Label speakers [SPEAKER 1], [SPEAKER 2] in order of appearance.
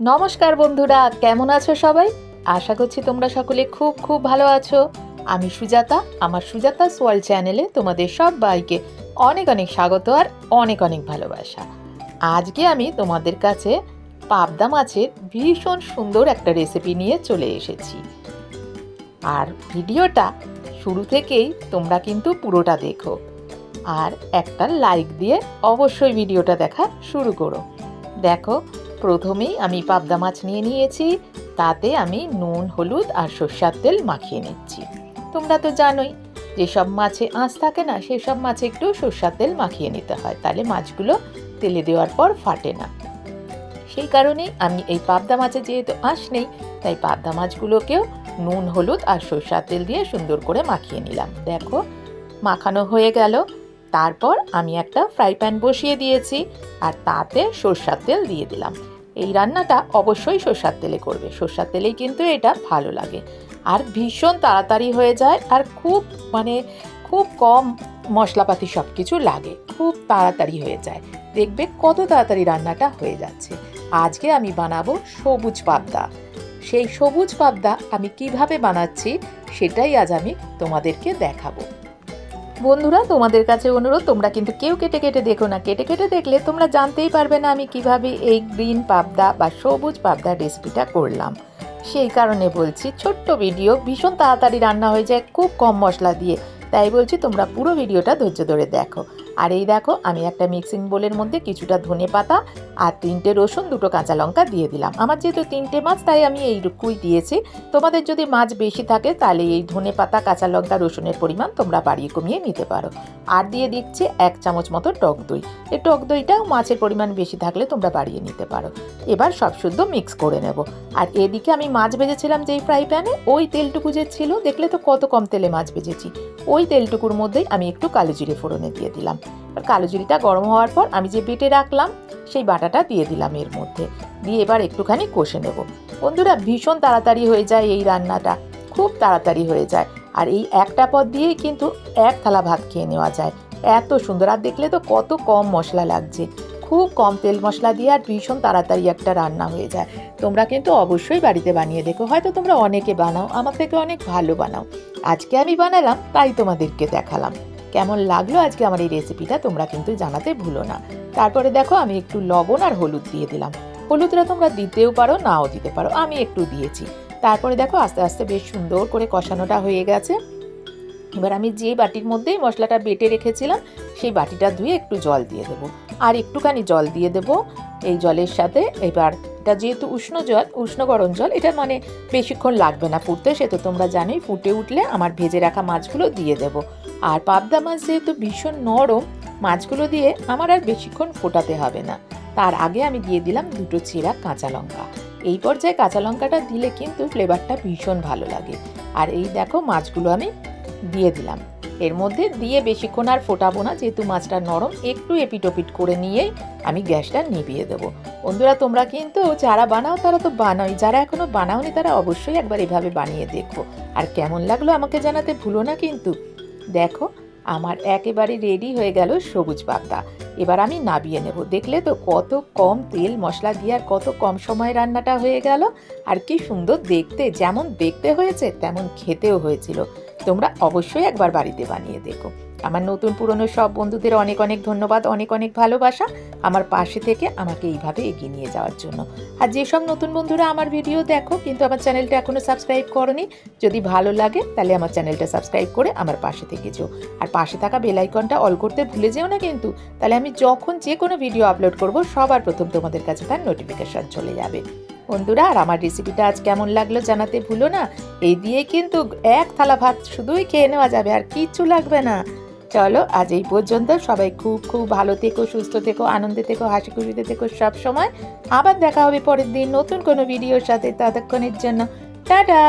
[SPEAKER 1] নমস্কার বন্ধুরা, কেমন আছো সবাই? আশা করছি তোমরা সকলে খুব খুব ভালো আছো। আমি সুজাতা, আমার সুজাতা সোয়াল চ্যানেলে তোমাদের সবাইকে অনেক অনেক স্বাগত আর অনেক অনেক ভালোবাসা। আজকে আমি তোমাদের কাছে পাবদা মাছের ভীষণ সুন্দর একটা রেসিপি নিয়ে চলে এসেছি। আর ভিডিওটা শুরু থেকেই তোমরা কিন্তু পুরোটা দেখো। আর একটা লাইক দিয়ে অবশ্যই ভিডিওটা দেখা শুরু করো। দেখো প্রথমেই আমি পাবদা মাছ নিয়ে নিয়েছি, তাতে আমি নুন, হলুদ আর সর্ষার তেল মাখিয়ে নিচ্ছি। তোমরা তো জানোই, যেসব মাছে আঁশ থাকে না, সেসব মাছে একটু সর্ষার তেল মাখিয়ে নিতে হয়, তাহলে মাছগুলো তেলে দেওয়ার পর ফাটে না। সেই কারণেই আমি এই পাবদা মাছে যেহেতু আঁশ নেই, তাই পাবদা মাছগুলোকেও নুন, হলুদ আর সর্ষার তেল দিয়ে সুন্দর করে মাখিয়ে নিলাম। দেখো, মাখানো হয়ে গেল। তারপর আমি একটা ফ্রাই প্যান বসিয়ে দিয়েছি আর তাতে সর্ষার তেল দিয়ে দিলাম। এই রান্নাটা অবশ্যই সর্ষার তেলে করবে। সর্ষার তেলেই কিন্তু এটা ভালো লাগে। আর ভীষণ তাড়াতাড়ি হয়ে যায় আর খুব মানে খুব কম মশলাপাতি সব কিছু লাগে। খুব তাড়াতাড়ি হয়ে যায়। দেখবে কত তাড়াতাড়ি রান্নাটা হয়ে যাচ্ছে। আজকে আমি বানাবো সবুজ পাবদা। সেই সবুজ পাবদা আমি কীভাবে বানাচ্ছি সেটাই আজ আমি তোমাদেরকে দেখাবো। বন্ধুরা, তোমাদের কাছে অনুরোধ, তোমরা কিন্তু কেউ কেটে কেটে দেখো না। কেটে কেটে দেখলে তোমরা জানতেই পারবে না আমি কীভাবে এই গ্রিন পাবদা বা সবুজ পাবদা রেসিপিটা করলাম। সেই কারণে বলছি, ছোট্ট ভিডিও ভীষণ তাড়াতাড়ি রান্না হয়ে যায়, খুব কম মশলা দিয়ে। তাই বলছি, তোমরা পুরো ভিডিওটা ধৈর্য ধরে দেখো। আর এই দেখো, আমি একটা মিক্সিং বোলের মধ্যে কিছুটা ধনে পাতা আর তিনটে রসুন, দুটো কাঁচা লঙ্কা দিয়ে দিলাম। আমার যেহেতু তিনটে মাছ, তাই আমি এইটুকুই দিয়েছি। তোমাদের যদি মাছ বেশি থাকে, তাহলে এই ধনে পাতা, কাঁচা লঙ্কা, রসুনের পরিমাণ তোমরা বাড়িয়ে কমিয়ে নিতে পারো। আর দিয়ে দিচ্ছে এক চামচ মতো টক দই। এই টক দইটাও মাছের পরিমাণ বেশি থাকলে তোমরা বাড়িয়ে নিতে পারো। এবার সব শুদ্ধ মিক্স করে নেব। আর এদিকে আমি মাছ ভেজেছিলাম যেই ফ্রাই প্যানে ওই তেলটুকু যে ছিল, দেখলে তো কত কম তেলে মাছ ভেজেছি। ওই তেলটুকুর মধ্যেই আমি একটু কালো জিরে ফোড়নে দিয়ে দিলাম। আর কালো জিরিটা গরম হওয়ার পর আমি যে বেটে রাখলাম, সেই বাটাটা দিয়ে দিলাম এর মধ্যে। দিয়ে এবার একটুখানি কষে নেব। বন্ধুরা, ভীষণ তাড়াতাড়ি হয়ে যায় এই রান্নাটা। খুব তাড়াতাড়ি হয়ে যায়। আর এই একটা পদ দিয়েই কিন্তু এক থালা ভাত খেয়ে নেওয়া যায়। এত সুন্দর। আর দেখলে তো কত কম মশলা লাগছে। খুব কম তেল মশলা দিয়ে আর ভীষণ তাড়াতাড়ি একটা রান্না হয়ে যায়। তোমরা কিন্তু অবশ্যই বাড়িতে বানিয়ে দেখো। হয়তো তোমরা অনেকে বানাও, আমার থেকে অনেক ভালো বানাও। আজকে আমি বানালাম, তাই তোমাদেরকে দেখালাম। কেমন লাগল আজকে আমার এই রেসিপিটা তোমরা কিন্তু জানাতে ভুলো না। তারপরে দেখো আমি একটু লবণ আর হলুদ দিয়ে দিলাম। হলুদটা তোমরা দিতেও পারো, নাও দিতে পারো, আমি একটু দিয়েছি। তারপরে দেখো আস্তে আস্তে বেশ সুন্দর করে কষানোটা হয়ে গেছে। এবার আমি যে বাটির মধ্যেই মশলাটা বেটে রেখেছিলাম, সেই বাটিটা ধুয়ে একটু জল দিয়ে দেবো। আর একটুখানি জল দিয়ে দেবো এই জলের সাথে। এবার এটা যেহেতু উষ্ণ জল, উষ্ণ গরম জল, এটা মানে বেশিক্ষণ লাগবে না ফুটতে, সে তো তোমরা জানোই, ফুটে উঠলে আমার ভেজে রাখা মাছগুলো দিয়ে দেবো। আর পাবদা মাছ যেহেতু ভীষণ নরম, মাছগুলো দিয়ে আমার আর বেশিক্ষণ ফোটাতে হবে না। তার আগে আমি দিয়ে দিলাম দুটো চিরা কাঁচা লঙ্কা। এই পর্যায়ে কাঁচা লঙ্কাটা দিলে কিন্তু ফ্লেভারটা ভীষণ ভালো লাগে। আর এই দেখো মাছগুলো আমি দিয়ে দিলাম। এর মধ্যে দিয়ে বেশিক্ষণ আর ফোটাবো না, যেহেতু মাছটা নরম, একটু এপিটোপিট করে নিয়েই আমি গ্যাসটা নিভিয়ে দেবো। বন্ধুরা, তোমরা কিন্তু যারা বানাও তারা তো বানাই যারা এখনও বানাওনি তারা অবশ্যই একবার এভাবে বানিয়ে দেখো। আর কেমন লাগল আমাকে জানাতে ভুলো না কিন্তু। দেখো, আমার একেবারে রেডি হয়ে গেল সবুজ পাতা এবার আমি নাবিয়ে নেব। দেখলে তো কত কম তেল মশলা দিয়ে আর কত কম সময় রান্নাটা হয়ে গেল। আর কি সুন্দর দেখতে, যেমন দেখতে হয়েছে, তেমন খেতেও হয়েছিল। তোমরা অবশ্যই একবার বাড়িতে বানিয়ে দেখো। আমার নতুন পুরনো সব বন্ধুদের অনেক অনেক ধন্যবাদ, অনেক অনেক ভালোবাসা আমার পাশে থেকে আমাকে এইভাবে এগিয়ে নিয়ে যাওয়ার জন্য। আর যেসব নতুন বন্ধুরা আমার ভিডিও দেখো কিন্তু আমার চ্যানেলটা এখনও সাবস্ক্রাইব করনি, যদি ভালো লাগে তাহলে আমার চ্যানেলটা সাবস্ক্রাইব করে আমার পাশে থেকে যেও। আর পাশে থাকা বেল আইকনটা অল করতে ভুলে যেও না কিন্তু, তাহলে আমি যখন যে কোনো ভিডিও আপলোড করব সবার প্রথম তোমাদের কাছে তার নোটিফিকেশান চলে যাবে। বন্ধুরা, আর আমার রেসিপিটা আজ কেমন লাগল জানাতে ভুলো না। এই দিয়ে কিন্তু এক থালা ভাত শুধুই খেয়ে নেওয়া যাবে, আর কিচ্ছু লাগবে না। চলো, আজ এই পর্যন্ত। সবাই খুব খুব ভালো থেকো, সুস্থ থেকো, আনন্দে থেকো হাসি খুশিতে থেকো সব সময়। আবার দেখা হবে পরের দিন নতুন কোনো ভিডিওর সাথে ততক্ষণের জন্য। টাটা!